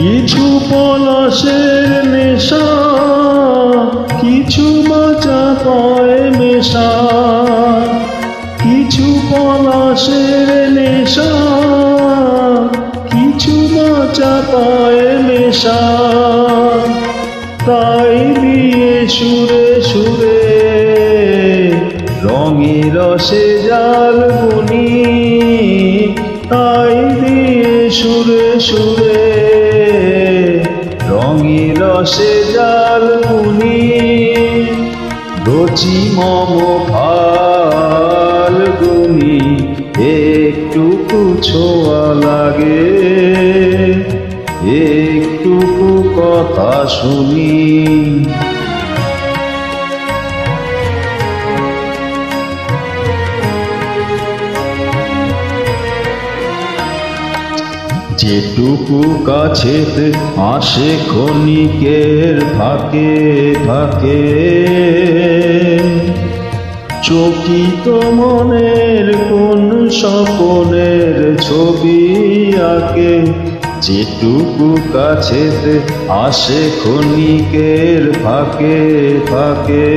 কিছু পলাশের নেশা, কিছু মাচা পায় মেশা। কিছু পলাশের নেশা, কিছু মাচা পায় মেশা। তাই দিয়ে সুরে সুরে, রঙে রসে জাল বুনি। তাই দিয়ে সুরে সুরে রসে জাল মুনি। রচি মম ফাল্গুনি একটুকু ছোঁয়া লাগে। একটুকু কথা শুনি। যেটুকু কাছেতে আসে ক্ষণিকের ফাঁকে ফাঁকে। চকিত মনের কোন স্বপনের ছবি আঁকে, যেটুকু কাছেতে আসে ক্ষণিকের ফাঁকে ফাঁকে।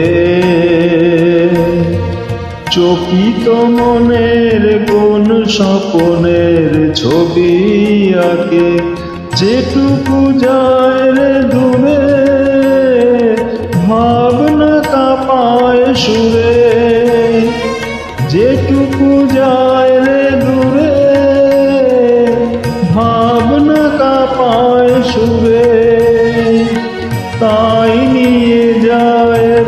চকিত মনের কোন স্বপনের ছবি আঁকে। যেটুকু যায় রে দূরে ভাবনা কাপায় সুরে। যেটুকু যায় রে দূরে, ভাবনা কাপায় সুরে। তাই নিয়ে যায়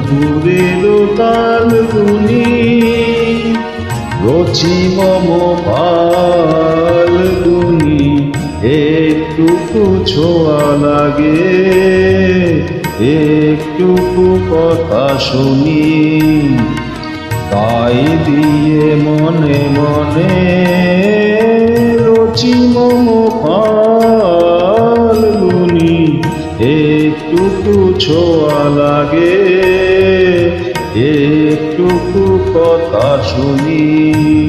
নুপুরের তাল তুমি রচি মম ফাল্গুনি একটুকু ছোঁয়া লাগে। একটুকু কথা শুনি। তাই দিয়ে মনে মনে রচি একটুকু ছোঁয়া লাগে একটুকু কথা শুনি।